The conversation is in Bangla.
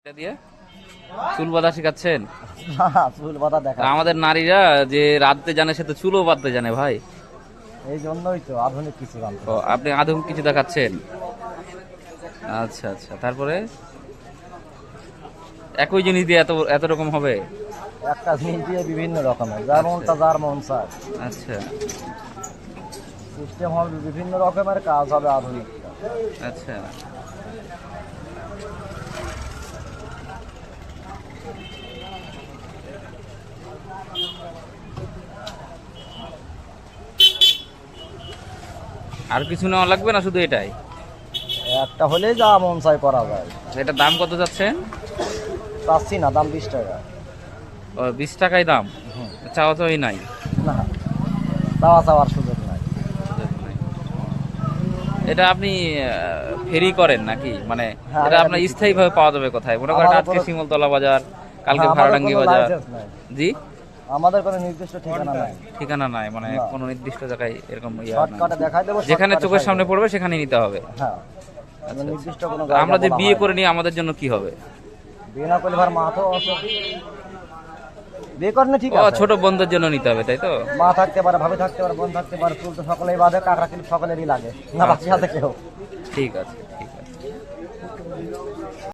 এটা দিয়ে? চুল বাঁধা শেখাচ্ছেন? চুল বাঁধা দেখা আমাদের নারীরা যে রাঁধতে জানে সে তো চুলও বাঁধতে জানে ভাই। এই জন্যই তো আধুনিক কিছু জানতে ও আপনি আধুনিক কিছু দেখাচ্ছেন? আচ্ছা আচ্ছা তারপরে? একই জিনিস দিয়ে এত এত রকম হবে? একটা জিনিস দিয়ে বিভিন্ন রকমের যার মনটা যার মন চায়। আচ্ছা। সিস্টেম হবে বিভিন্ন রকমের কাজ হবে আধুনিক। আচ্ছা। আর কিছু নেওয়া লাগবে না শুধু এটাই? একটা হলে যা মন চাই করা যায়। এটার দাম কত যাচ্ছেন? চাচ্ছি না দাম বিশ টাকা। ও বিশ টাকাই দাম। চাওয়া তো নাই? না চাওয়া চাওয়ার সুযোগ নাই। এটা আপনি ফেরি করেন নাকি? মানে হ্যাঁ, এটা আপনার বিক্রি স্থায়ী ভাবে পাওয়া যাবে কোথায়? মনে করেন আজকে শিমলতলা বাজার কালকে আমাদের ভাড়াডাঙ্গি বাজার। জি? আমাদের কোনো নির্দিষ্ট ঠিকানা নাই। ঠিকানা নাই মানে কোনো নির্দিষ্ট জায়গায় এরকম শর্টকাটে দেখাই দেবো যেখানে চোখের সামনে পড়বে সেখানে নিতে হবে। হ্যাঁ। নির্দিষ্ট কোনো আমরা যে বিয়ে করে নিই আমাদের জন্য কি হবে? বিয়ে না করলে ভার মাথাও বিয়ে করলে ঠিক আছে। ছোট বন্ধুর জন্য নিতে হবে তাই তো? মা থাকতে পারে ভাবি থাকতে পারে বোন থাকতে পারে চুল তো সকলেই বাঁধে কাকড়া কিন্তু সকলেরই লাগে। না বাচ্চা আছে কেউ। ঠিক আছে ঠিক